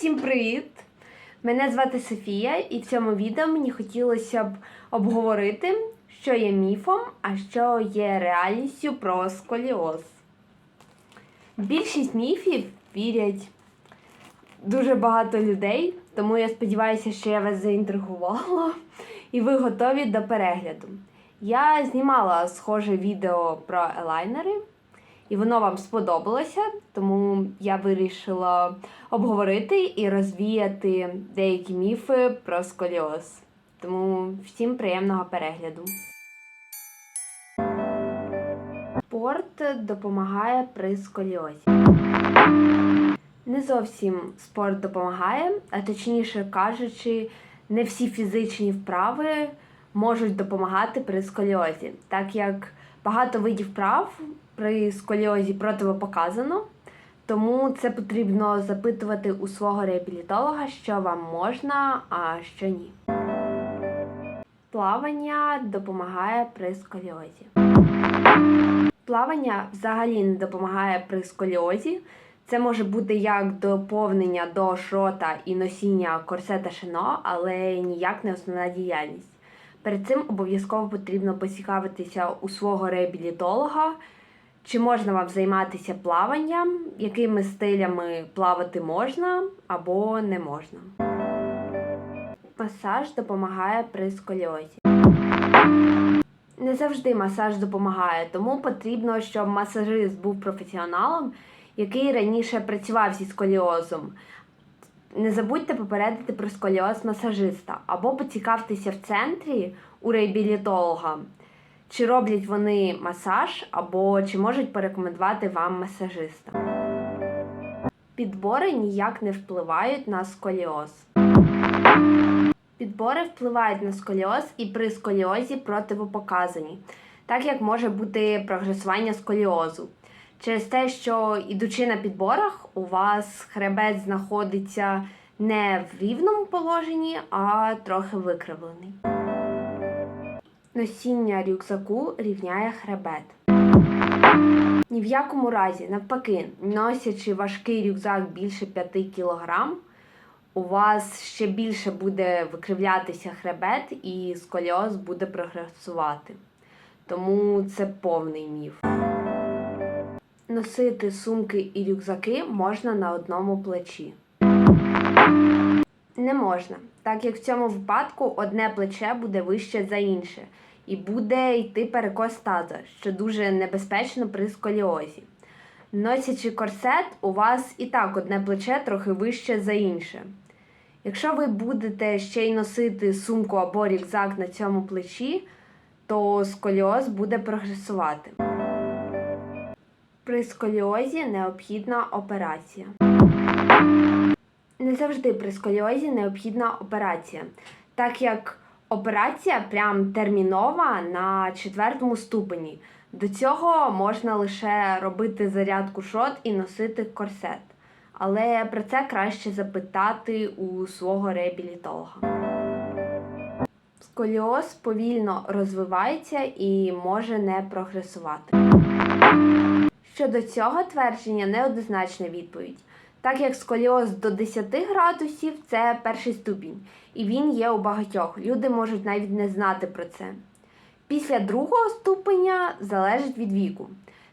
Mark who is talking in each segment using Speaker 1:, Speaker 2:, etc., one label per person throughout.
Speaker 1: Всім привіт! Мене звати Софія, і в цьому відео мені хотілося б обговорити, що є міфом, а що є реальністю про сколіоз. Більшість міфів вірять дуже багато людей, тому я сподіваюся, що я вас заінтригувала і ви готові до перегляду. Я знімала схоже відео про елайнери, і воно вам сподобалося, тому я вирішила обговорити і розвіяти деякі міфи про сколіоз. Тому всім приємного перегляду. Спорт допомагає при сколіозі. Не зовсім спорт допомагає, а точніше кажучи, не всі фізичні вправи можуть допомагати при сколіозі, так як багато видів вправ при сколіозі противопоказано, тому це потрібно запитувати у свого реабілітолога, що вам можна, а що ні. Плавання допомагає при сколіозі. Плавання взагалі не допомагає при сколіозі. Це може бути як доповнення до шрота і носіння корсета шино, але ніяк не основна діяльність. Перед цим обов'язково потрібно поцікавитися у свого реабілітолога, чи можна вам займатися плаванням, якими стилями плавати можна або не можна. Масаж допомагає при сколіозі. Не завжди масаж допомагає, тому потрібно, щоб масажист був професіоналом, який раніше працював зі сколіозом. Не забудьте попередити про сколіоз масажиста або поцікавтеся в центрі у реабілітолога, чи роблять вони масаж, або чи можуть порекомендувати вам масажиста. Підбори ніяк не впливають на сколіоз. Підбори впливають на сколіоз і при сколіозі противопоказані, так як може бути прогресування сколіозу. Через те, що ідучи на підборах, у вас хребет знаходиться не в рівному положенні, а трохи викривлений. Носіння рюкзаку рівняє хребет. Ні в якому разі, навпаки, носячи важкий рюкзак більше 5 кг, у вас ще більше буде викривлятися хребет і сколіоз буде прогресувати. Тому це повний міф. Носити сумки і рюкзаки можна на одному плечі. Не можна, так як в цьому випадку одне плече буде вище за інше, і буде йти перекос таза, що дуже небезпечно при сколіозі. Носячи корсет, у вас і так одне плече трохи вище за інше. Якщо ви будете ще й носити сумку або рюкзак на цьому плечі, то сколіоз буде прогресувати. При сколіозі необхідна операція. Не завжди при сколіозі необхідна операція, так як операція прям термінова на четвертому ступені. До цього можна лише робити зарядку шот і носити корсет. Але про це краще запитати у свого реабілітолога. Сколіоз повільно розвивається і може не прогресувати. Щодо цього твердження неоднозначна відповідь, так як сколіоз до 10 градусів це перший ступінь, і він є у багатьох. Люди можуть навіть не знати про це. Після другого ступеня залежить від віку.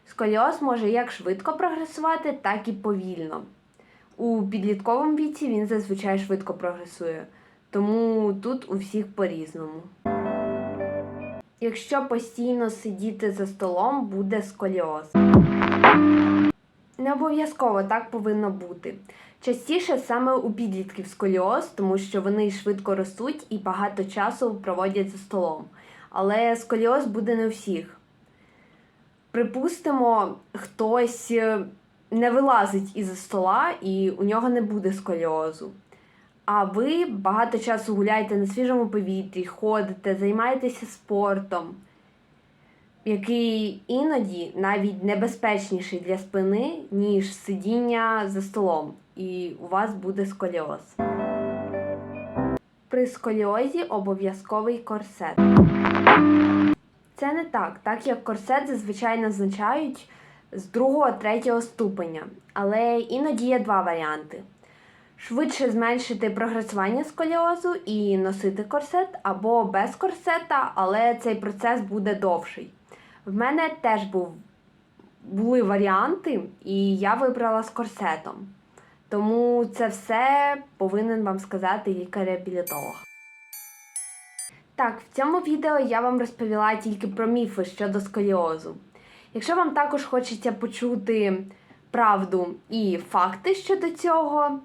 Speaker 1: Сколіоз може як швидко прогресувати, так і повільно. У підлітковому віці він зазвичай швидко прогресує, тому тут у всіх по-різному. Якщо постійно сидіти за столом, буде сколіоз. Не обов'язково так повинно бути. Частіше саме у підлітків сколіоз, тому що вони швидко ростуть і багато часу проводять за столом. Але сколіоз буде не у всіх. Припустимо, хтось е, не вилазить із стола і у нього не буде сколіозу. А ви багато часу гуляєте на свіжому повітрі, ходите, займаєтеся спортом, який іноді навіть небезпечніший для спини, ніж сидіння за столом, і у вас буде сколіоз. При сколіозі обов'язковий корсет. Це не так, так як корсет зазвичай назначають з другого третього ступеня, але іноді є два варіанти. швидше зменшити прогресування сколіозу і носити корсет або без корсета, але цей процес буде довший. В мене теж був, були варіанти, і я вибрала з корсетом. Тому це все повинен вам сказати лікар-реабілітолог. Так, в цьому відео я вам розповіла тільки про міфи щодо сколіозу. Якщо вам також хочеться почути правду і факти щодо цього,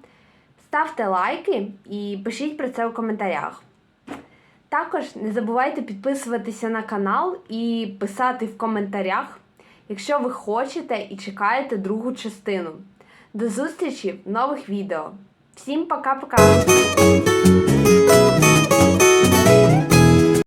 Speaker 1: ставте лайки і пишіть про це у коментарях. Також не забувайте підписуватися на канал і писати в коментарях, якщо ви хочете і чекаєте другу частину. До зустрічі в нових відео. Всім пока-пока!